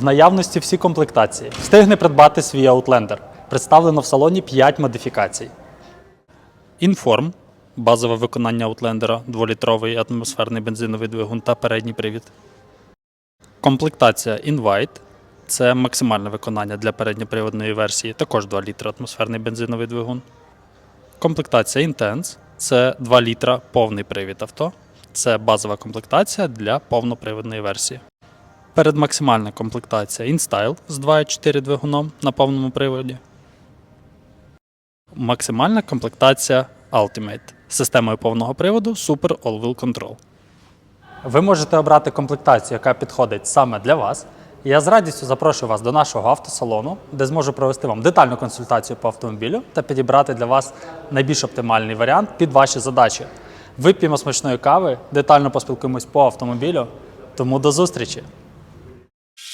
В наявності всі комплектації. Встигне придбати свій Outlander. Представлено в салоні 5 модифікацій. Інформ базове виконання Outlander, 2-літровий атмосферний бензиновий двигун та передній привід. Комплектація Invite це максимальне виконання для передньоприводної версії, також 2 літра атмосферний бензиновий двигун. Комплектація Intense це 2 літра повний привід авто. Це базова комплектація для повноприводної версії. Передмаксимальна комплектація InStyle з 2,4 двигуном на повному приводі. Максимальна комплектація Ultimate з системою повного приводу Super All-Wheel Control. Ви можете обрати комплектацію, яка підходить саме для вас. Я з радістю запрошую вас до нашого автосалону, де зможу провести вам детальну консультацію по автомобілю та підібрати для вас найбільш оптимальний варіант під ваші задачі. Вип'ємо смачної кави, детально поспілкуємось по автомобілю. Тому до зустрічі!